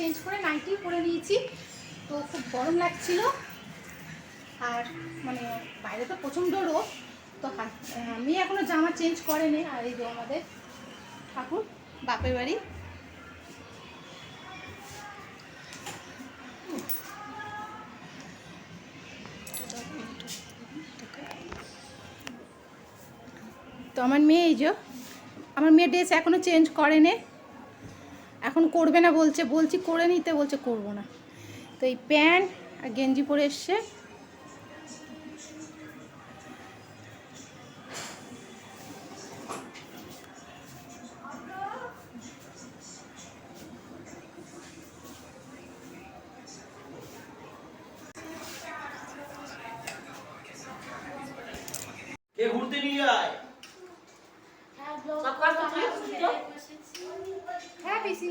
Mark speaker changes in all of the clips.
Speaker 1: Change করে nightie পরে নিয়েছি। তো খুব গরম লাগছিল। আর মানে বাইরে তো প্রচণ্ড রোদ। তো মেয়ে এখনও জামা চেঞ্জ করেনি আর এই যে আমাদের ঠাকুর, বাপের বাড়ি। তো আমার মেয়ে এই যে, আমার মেয়ে ড্রেস এখনও চেঞ্জ করেনি এখন করবে না বলছে, বলছি করে নিতে বলছে করব না। তো এই প্যান্ট আর গেঞ্জি পরে এসছে।
Speaker 2: ঘুরতে নিয়ে যায়
Speaker 1: হ্যাঁ পিসি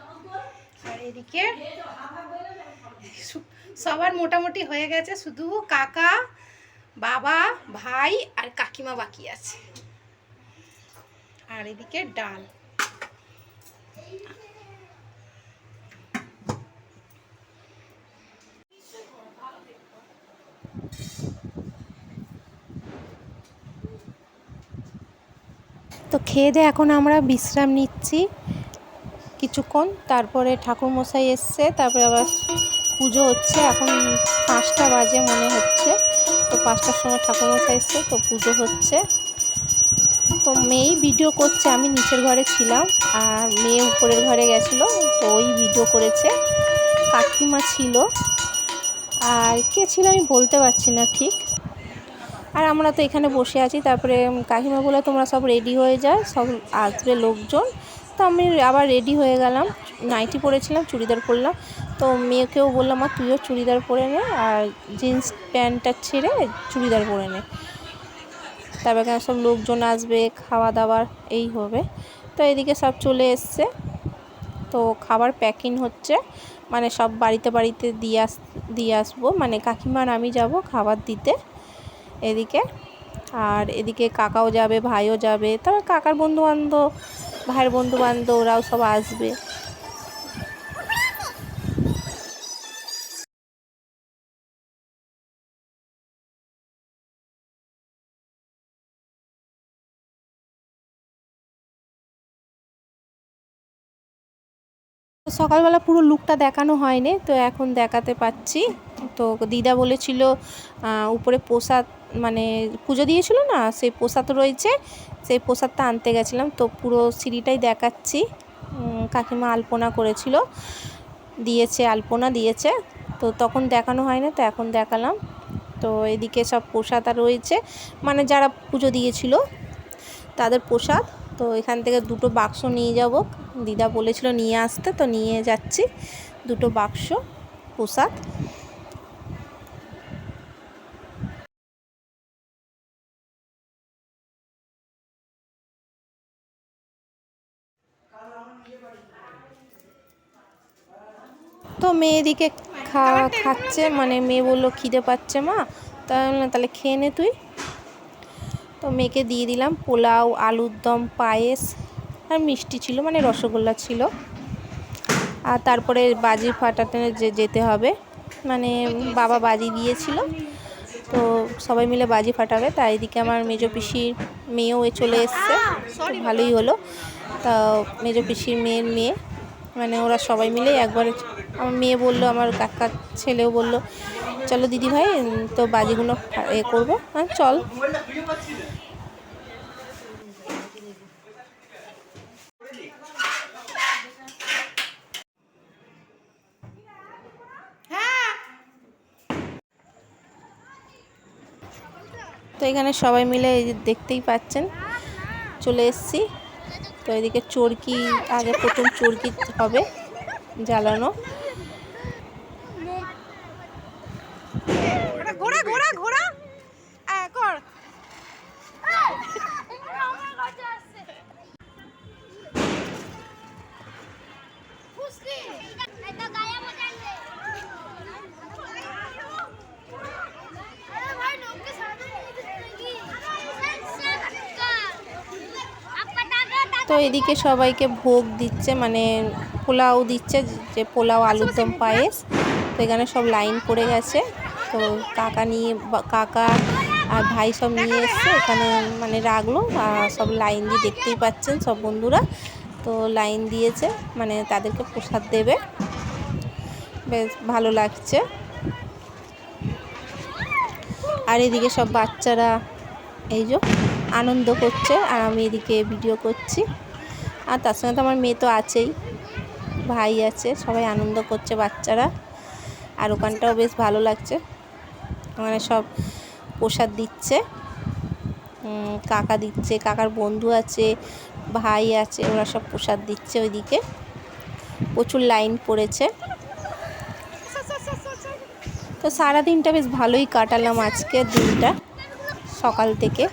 Speaker 1: এদিকে সবার মোটামুটি হয়ে গেছে, শুধু কাকা, বাবা, ভাই আর কাকিমা বাকি আছে। আর এদিকে ডাল। তো খেয়ে দিয়ে এখন আমরা বিশ্রাম নিচ্ছি। কিছুক্ষণ, তারপরে ঠাকুরমশাই এসছে, তারপরে আবার পুজো হচ্ছে, এখন পাঁচটা বাজে মনে হচ্ছে। তো পাঁচটার সময় ঠাকুরমশাই এসছে, তো পুজো হচ্ছে। তো মেয়েই ভিডিও করছে, আমি নিচের ঘরে ছিলাম, আর মেয়ে উপরের ঘরে গেছিল, তো ওই ভিডিও করেছে। কাকিমা ছিল, আর কে ছিল আমি বলতে পারছি না ঠিক। আর আমরা তো এখানে বসে আছি, তারপরে কাকিমা বলে তোমরা সব রেডি হয়ে যায় সব আসবে লোকজন। তো আমি আবার রেডি হয়ে গেলাম। নাইটি পরেছিলাম, চুড়িদার পরলাম। তো মেয়েকেও বললাম আর তুইও চুড়িদার পরে নে আর জিন্স প্যান্টটা ছেড়ে চুড়িদার পরে নে। তারপরে এখানে সব লোকজন আসবে খাওয়া দাওয়ার এই হবে। তো এদিকে সব চলে এসছে। তো খাবার প্যাকিং হচ্ছে। মানে সব বাড়িতে বাড়িতে দিয়ে আস, দিয়ে আসব। মানে কাকিমার আমি যাব খাবার দিতে এদিকে। আর এদিকে কাকাও যাবে, ভাইও যাবে। তারপর কাকার বন্ধু বান্ধব ভাইয়ের বন্ধু বান্ধব ওরাও সব আসবে। সকালবেলা পুরো লুকটা দেখানো হয়নি, তো এখন দেখাতে পাচ্ছি। তো দিদা বলেছিল উপরে প্রসাদ মানে পুজো দিয়েছিল না, সেই প্রসাদ রয়েছে, সেই প্রসাদটা আনতে গেছিলাম, তো পুরো সিঁড়িটাই দেখাচ্ছি। কাকিমা আলপনা করেছিল, দিয়েছে, আলপনা দিয়েছে, তো তখন দেখানো হয় না তো এখন দেখালাম। তো এদিকে সব প্রসাদ রয়েছে মানে যারা পুজো দিয়েছিল, তাদের প্রসাদ। তো এখান থেকে দুটো বাক্স নিয়ে যাব। দিদা বলেছিল নিয়ে আসতে তো নিয়ে যাচ্ছি। দুটো বাক্স প্রসাদ। তো মেয়ে এদিকে খা খাচ্ছে মানে মেয়ে বলল খিদে পাচ্ছে মা। বললাম, তাহলে খেয়ে নে তুই। তো মেয়েকে দিয়ে দিলাম পোলাও, আলুর দম, পায়েস আর মিষ্টি ছিল মানে রসগোল্লা ছিল। আর তারপরে বাজি ফাটাতে যে যেতে হবে মানে বাবা বাজি দিয়েছিল, তো সবাই মিলে বাজি ফাটাবে। তাই এদিকে আমার মেজো পিসির মেয়েও এ চলে এসছে ভালোই হলো। তা মেজো পিসির মেয়ের মেয়ে মানে ওরা সবাই মিলে একবার আমার মেয়ে বলল, আমার কাকার ছেলেও বলল, চলো দিদি ভাই তো বাজিগুলো এ করব হ্যাঁ চল। তো এখানে সবাই মিলে এই দেখতেই পাচ্ছেন, চলে এসছি। তো এদিকে চরকি, আগে প্রথম চরকি হবে জ্বালানো। তো এদিকে সবাইকে ভোগ দিচ্ছে মানে পোলাও দিচ্ছে, যে পোলাও আলুর দম পায়েস। তো এখানে সব লাইন পড়ে গেছে। তো কাকা নিয়ে কাকা আর ভাই সব নিয়ে এসছে। এখানে মানে রাখল সব লাইন দিয়ে দেখতেই পাচ্ছেন সব বন্ধুরা। তো লাইন দিয়েছে মানে তাদেরকে প্রসাদ দেবে। বেশ ভালো লাগছে। আর এদিকে সব বাচ্চারা, এই যে আনন্দ করছে আর আমি এদিকে ভিডিও করছি। আর তার সঙ্গে তো আমার মেয়ে তো আছেই। ভাই আছে, সবাই আনন্দ করছে বাচ্চারা। আর ওখানটাও বেশ ভালো লাগছে। ওখানে সব প্রসাদ দিচ্ছে। কাকা দিচ্ছে, কাকার বন্ধু আছে, ভাই আছে, ওরা সব প্রসাদ দিচ্ছে ওইদিকে। প্রচুর লাইন পড়েছে। তো সারাদিনটা বেশ ভালোই কাটালাম আজকে দিনটা, সকাল থেকে।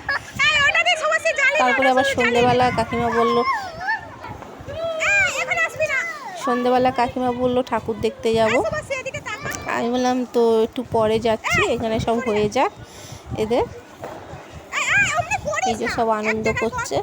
Speaker 1: তারপরে আবার সন্ধেবেলা কাকিমা বলল, সন্ধেবেলা কাকিমা বলল, ঠাকুর দেখতে যাব। আমি বললাম, তো একটু পরে যাচ্ছি, এখানে সব হয়ে যাক এদের। এই যে সব আনন্দ করছে।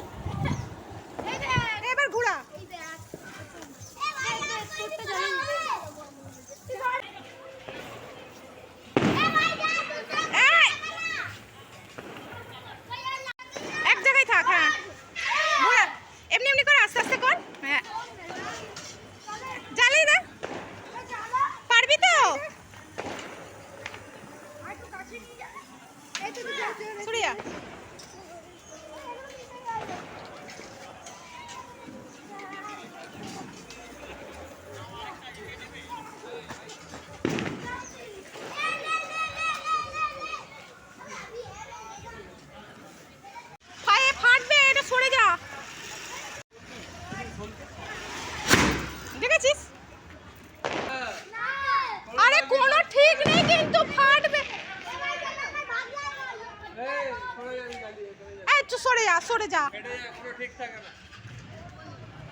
Speaker 3: 苏丽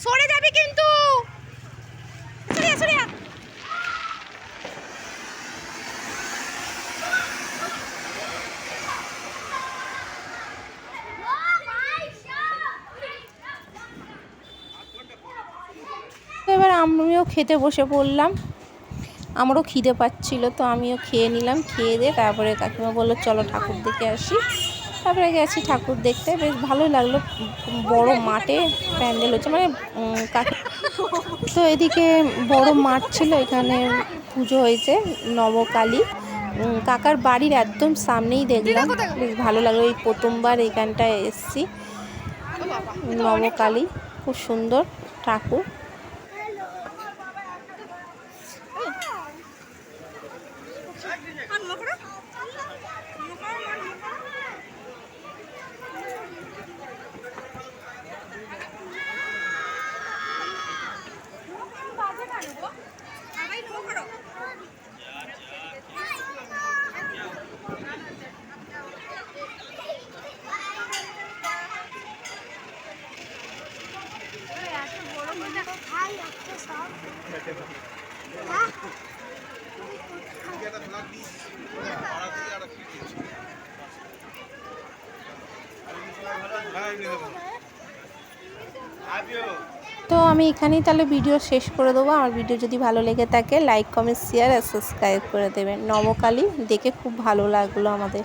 Speaker 3: সরে যাবি কিন্তু।
Speaker 1: এবার আমিও খেতে বসে পড়লাম। আমারও খিদে পাচ্ছিল, তো আমিও খেয়ে নিলাম, খেয়ে দিয়ে তারপরে কাকিমা বলল, চলো ঠাকুর দেখে আসি। তারপরে গেছি ঠাকুর দেখতে। বেশ ভালোই লাগল। বড় মাঠে প্যান্ডেল হচ্ছে মানে তো এদিকে বড় মাঠ ছিল, এখানে পুজো হয়েছে, নবকালী। কাকার বাড়ির একদম সামনেই দেখলাম। বেশ ভালো লাগল, এই প্রথমবার এখানটায় এসছি। নবকালী, খুব সুন্দর ঠাকুর। তো আমি এখানেই তাহলে ভিডিও শেষ করে দেবো। আমার ভিডিও যদি ভালো লেগে থাকে লাইক কমেন্ট শেয়ার আর সাবস্ক্রাইব করে দেবেন। নবকালী দেখে খুব ভালো লাগল আমাদের।